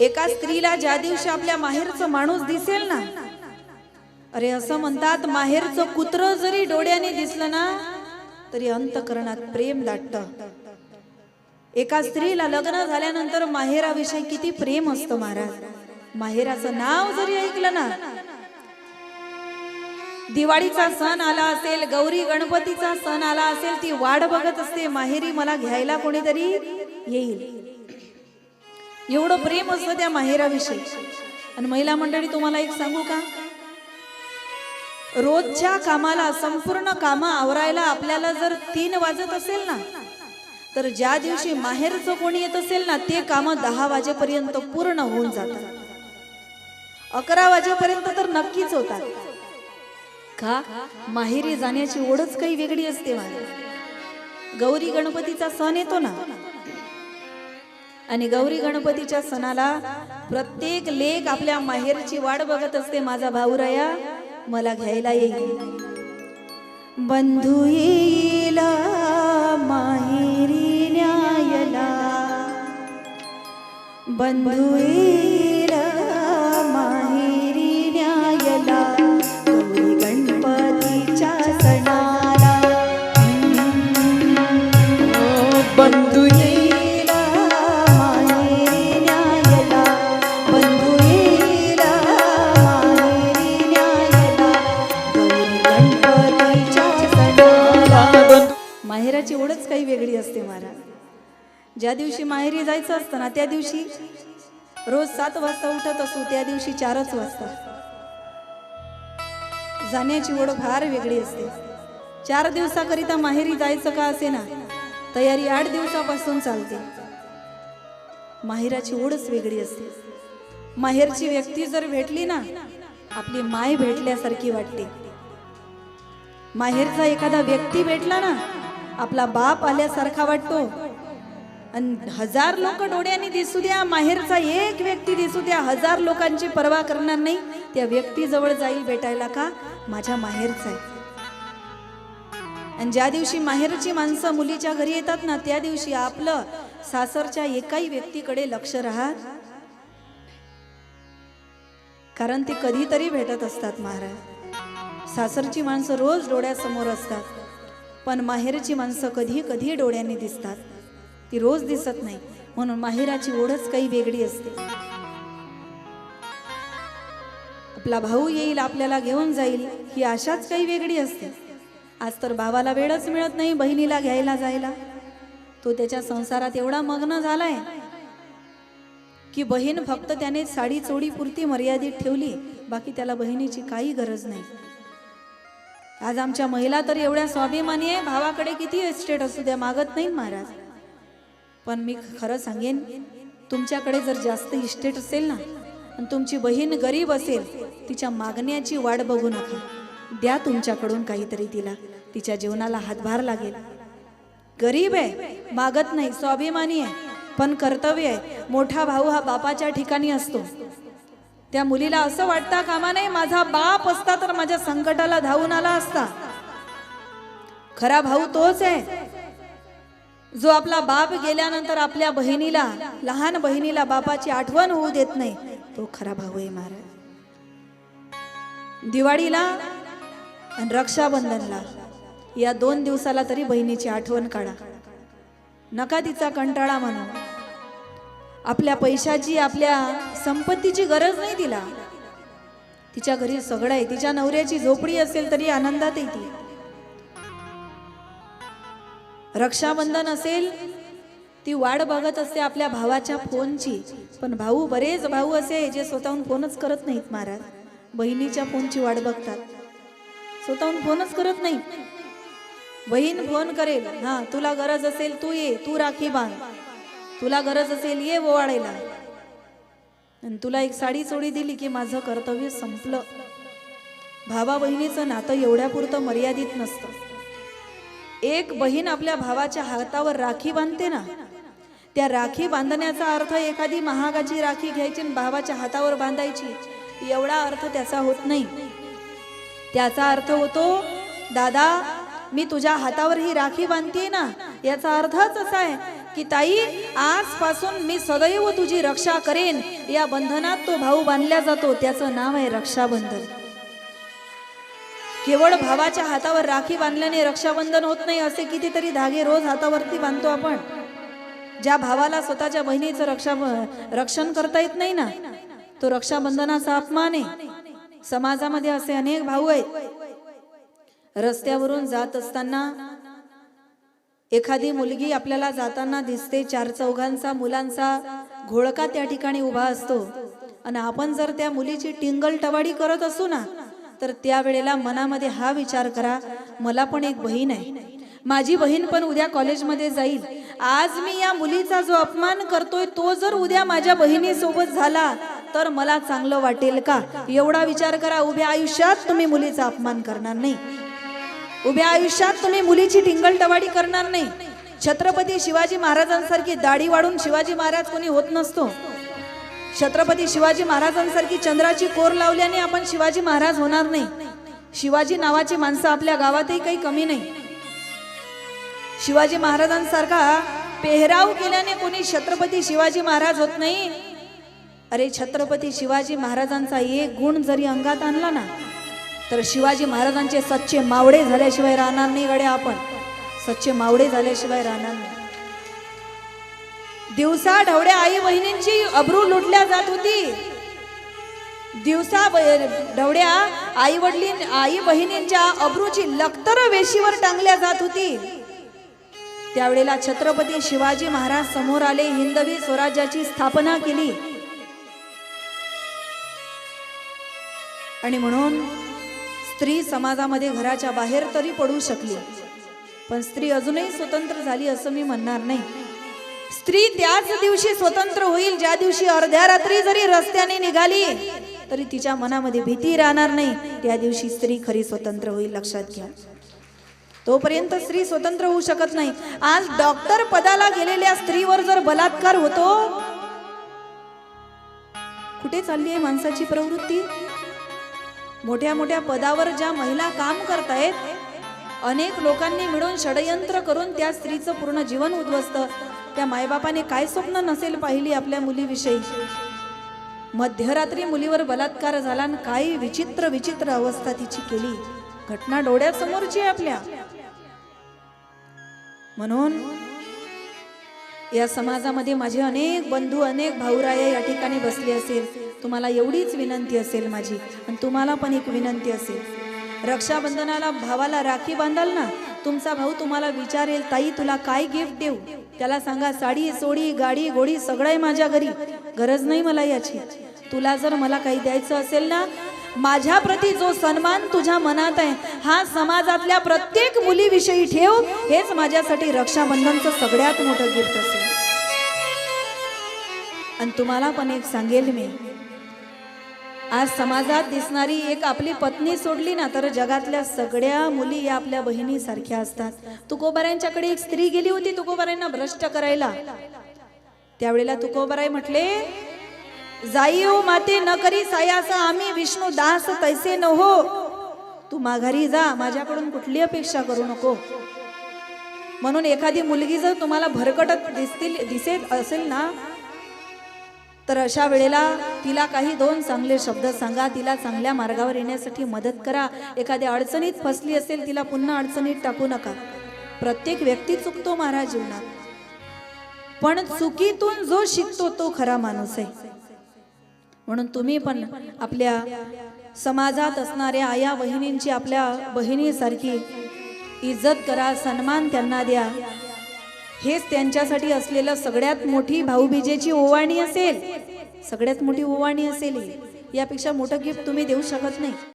एका स्त्रीला ज्या दिवशी आपल्या माहेरचं माणूस दिसेल ना? अरे असं म्हणतात माहेरचं कुत्र जरी डोळ्याने दिसलं ना तरी अंतकरणात प्रेम दाटत. एका स्त्रीला लग्न झाल्यानंतर माहेराविषयी किती प्रेम असतं महाराज. माहेराचं नाव जरी ऐकलं ना दिवाळीचा सण आला असेल गौरी गणपतीचा सण आला असेल ती वाट बघत असते माहेरी मला घ्यायला कोणीतरी येईल. एवढं प्रेम असतं त्या माहेराविषयी. आणि महिला मंडळी तुम्हाला एक सांगू का? रोजच्या कामाला संपूर्ण काम आवरायला आपल्याला जर तीन वाजत असेल ना तर ज्या दिवशी माहेरचं कोणी येत असेल ना ते काम दहा वाजेपर्यंत पूर्ण होऊन जातात. अकरा वाजेपर्यंत तर नक्कीच होतात. का? माहेरी जाण्याची ओढच काही वेगळी असते मला. गौरी गणपतीचा सण येतो ना आणि गौरी गणपतीच्या सणाला प्रत्येक लेख आपल्या माहेरची वाट बघत असते माझा भाऊराया. मला घ्यायला येईल. बंधू येईल माहेरी न्यायला. बंधू ज्या दिवशी माहेरी जायचं असतं ना त्या दिवशी रोज सात वाजता उठत असू त्या दिवशी चारच वाजता. जाण्याची ओढ फार वेगळी असते. चार दिवसाकरिता माहेरी जायचं का असे ना तयारी आठ दिवसापासून चालते. माहेराची ओढच वेगळी असते. माहेरची व्यक्ती जर भेटली ना आपली माय भेटल्यासारखी वाटते. माहेरचा एखादा व्यक्ती भेटला ना आपला बाप आल्यासारखा वाटतो. आणि हजार लोक डोळ्यांनी दिसू द्या माहेरचा एक व्यक्ती दिसू द्या हजार लोकांची पर्वा करणार नाही. त्या व्यक्तीजवळ जाईल भेटायला का? माझ्या माहेरचा आहे. आणि ज्या दिवशी माहेरची माणसं मुलीच्या घरी येतात ना त्या दिवशी आपलं सासरच्या एकाही व्यक्तीकडे लक्ष राहत कारण ते कधीतरी भेटत असतात महाराज. सासरची माणसं रोज डोळ्यासमोर असतात. पण माहेरची माणसं कधी कधी डोळ्यांनी दिसतात. ती रोज दिसत नाही. म्हणून माहेराची ओढच काही वेगळी असते. आपला भाऊ येईल आपल्याला घेऊन जाईल ही आशाच काही वेगळी असते. आज तर भावाला वेळच मिळत नाही बहिणीला घ्यायला जायला. तो त्याच्या संसारात एवढा मग्न झालाय की बहीण फक्त त्याने साडी चोडी पुरती मर्यादित ठेवली. बाकी त्याला बहिणीची काही गरज नाही. आज आमच्या महिला तर एवढ्या स्वाभिमानी आहे भावाकडे किती एस्टेट असू द्या मागत नाही महाराज. पण मी खरं सांगेन तुमच्याकडे जर जास्त इस्टेट असेल ना आणि तुमची बहीण गरीब असेल तिच्या मागण्याची वाट बघू नका. द्या तुमच्याकडून काहीतरी तिला तिच्या जीवनाला हातभार लागेल. गरीब आहे मागत नाही स्वाभिमानी आहे पण कर्तव्य आहे. मोठा भाऊ हा बापाच्या ठिकाणी असतो. त्या मुलीला असं वाटता कामा नाही माझा बाप असता तर माझ्या संकटाला धावून आला असता. खरा भाऊ तोच आहे. जो आपला बाप गेल्यानंतर आपल्या बहिणीला लहान बहिणीला बापाची आठवण होऊ देत नाही तो खरा भाऊ आहे महाराज. दिवाळीला आणि रक्षाबंधनला या दोन दिवसाला तरी बहिणीची आठवण काढा. नका तिचा कंटाळा म्हणू. आपल्या पैशाची आपल्या संपत्तीची गरज नाही तिला. तिच्या घरी सगळं आहे तिच्या नवऱ्याची झोपडी असेल तरी आनंदात येते रक्षाबंधन असेल ती वाट बघत असते आपल्या भावाच्या फोनची. पण भाऊ बरेच भाऊ असे जे स्वतःहून फोनच करत नाहीत महाराज. बहिणीच्या फोनची वाट बघतात. स्वतःहून फोनच करत नाही बहीण फोन करेल हा तुला गरज असेल तू ये तू राखी बांध. तुला गरज असेल ये ओवाळायला. आणि तुला एक साडी चोडी दिली की माझं कर्तव्य संपलं. भावा बहिणीचं नातं एवढ्यापुरतं मर्यादित नसतं. एक बहीण आपल्या भावाच्या हातावर राखी बांधते ना? त्या राखी बांधण्याचा अर्थ एखादी महागाची राखी घ्यायची आणि भावाच्या हातावर बांधायची. एवढा अर्थ त्याचा होत नाही. त्याचा अर्थ होतो दादा मी तुझ्या हातावर ही राखी बांधते ना? याचा अर्थच असा आहे की ताई आजपासून मी सदैव तुझी रक्षा करेन. या बंधनात तो भाऊ बांधला जातो. त्याचं नाव आहे रक्षाबंधन. केवळ भावाच्या हातावर राखी बांधल्याने रक्षाबंधन होत नाही असे कितीतरी धागे रोज हातावरती बांधतो आपण. ज्या भावाला स्वतःच्या बहिणीचं रक्षा रक्षण करता येत नाही ना तो रक्षाबंधनाचा अपमान आहे. समाजामध्ये असे अनेक भाऊ आहेत. रस्त्यावरून जात असताना एखादी मुलगी आपल्याला जाताना दिसते चार चौघांचा मुलांचा घोळका त्या ठिकाणी उभा असतो. आणि आपण जर त्या मुलीची टिंगल टवाडी करत असू ना तर त्यावेळेला मनामध्ये हा विचार करा मला पण एक बहीण आहे. माझी बहीण पण उद्या कॉलेजमध्ये जाईल. आज मी या मुलीचा जो अपमान करतोय तो जर उद्या माझ्या बहिणीसोबत झाला तर मला चांगलं वाटेल का? एवढा विचार करा उभ्या आयुष्यात तुम्ही मुलीचा अपमान करणार नाही. उभ्या आयुष्यात तुम्ही मुलीची टिंगल टवाडी करणार नाही. छत्रपती शिवाजी महाराजांसारखी दाढी वाढून शिवाजी महाराज कोणी होत नसतो. छत्रपती शिवाजी महाराजांसारखी चंद्राची कोर लावल्याने आपण शिवाजी महाराज होणार नाही. शिवाजी नावाची माणसं आपल्या गावातही काही कमी नाही. शिवाजी महाराजांसारखा पेहराव केल्याने कोणी छत्रपती शिवाजी महाराज होत नाही. अरे छत्रपती शिवाजी महाराजांचा एक गुण जरी अंगात आणला ना तर शिवाजी महाराजांचे सच्चे मावडे झाल्याशिवाय राहणार नाही गड्या आपण. सच्चे मावडे झाल्याशिवाय राहणार नाही. दिवसा ढवड्या आई बहिणींची अब्रू लुटल्या जात होती. दिवसा ढवड्या आई वडील आई बहिणींच्या अब्रूची लखतर वेशीवर टांगल्या जात होती. त्यावेळेला छत्रपती शिवाजी महाराज समोर आले हिंदवी स्वराज्याची स्थापना केली. आणि म्हणून स्त्री समाजामध्ये घराच्या बाहेर तरी पडू शकली. पण स्त्री अजूनही स्वतंत्र झाली असं मी म्हणणार नाही. स्त्री त्याच दिवशी स्वतंत्र होईल ज्या दिवशी अर्ध्या रात्री जरी रस्त्याने निघाली तरी तिच्या मनामध्ये भीती राहणार नाही. त्या दिवशी स्त्री खरी स्वतंत्र होईल लक्षात घ्या. तोपर्यंत स्त्री स्वतंत्र होऊ शकत नाही. आज डॉक्टर पदाला गेलेल्या स्त्रीवर जर बलात्कार होतो कुठे चालली आहे माणसाची प्रवृत्ती? मोठ्या मोठ्या पदावर ज्या महिला काम करतायत अनेक लोकांनी मिळून षडयंत्र करून त्या स्त्रीचं पूर्ण जीवन उद्ध्वस्त. त्या मायबापाने काय स्वप्न नसेल पाहिली आपल्या मुलीविषयी? मध्यरात्री मुलीवर बलात्कार झाला आणि काही विचित्र विचित्र अवस्था तिची केली. घटना डोळ्यासमोरची आपल्या. म्हणून या समाजामध्ये माझे अनेक बंधू अनेक भाऊराया या ठिकाणी बसले असेल. तुम्हाला एवढीच विनंती असेल माझी. आणि तुम्हाला पण एक विनंती असेल. रक्षाबंधनाला भावाला राखी बांधाल ना तुमचा भाऊ तुम्हाला विचारेल ताई तुला काय गिफ्ट देऊ? त्याला सांगा साडी सोडी गाडी गोडी सगळं आहे माझ्या घरी. गरज नाही मला याची. तुला जर मला काही द्यायचं असेल ना माझ्या प्रती जो सन्मान तुझ्या मनात आहे हा समाजातल्या प्रत्येक मुलीविषयी ठेव. हेच माझ्यासाठी रक्षाबंधनचं सगळ्यात मोठं गिफ्ट असेल. आणि तुम्हाला पण एक सांगेल मी. आज समाजात दिसणारी एक आपली पत्नी सोडली ना तर जगातल्या सगळ्या मुली या आपल्या बहिणीसारख्या असतात. तुकोबारायांच्याकडे एक स्त्री गेली होती तुकोबारायांना भ्रष्ट करायला. त्यावेळेला तुकोबाराय म्हटले जाई हो माते न करी सायास आम्ही विष्णू दास तैसे न हो. तू माघारी जा माझ्याकडून कुठली अपेक्षा करू नको. म्हणून एखादी मुलगी जर तुम्हाला भरकटत दिसतील दिसेल असेल ना तर अशा वेळेला तिला काही दोन चांगले शब्द सांगा तिला चांगल्या मार्गावर येण्यासाठी मदत करा. एखाद्या अडचणीत फसली असेल तिला पुन्हा अडचणीत टाकू नका. प्रत्येक व्यक्ती चुकतो महाराज जीवनात. पण चुकीतून जो शिकतो तो खरा माणूस आहे. म्हणून तुम्ही पण आपल्या समाजात असणाऱ्या आया बहिणींची आपल्या बहिणीसारखी इज्जत करा सन्मान त्यांना द्या. हेच त्यांच्यासाठी असलेलं सगळ्यात मोठी भाऊबीजेची ओवाणी असेल सगळ्यात मोठी ओवाणी असेल ही. यापेक्षा मोठं गिफ्ट तुम्ही देऊ शकत नाही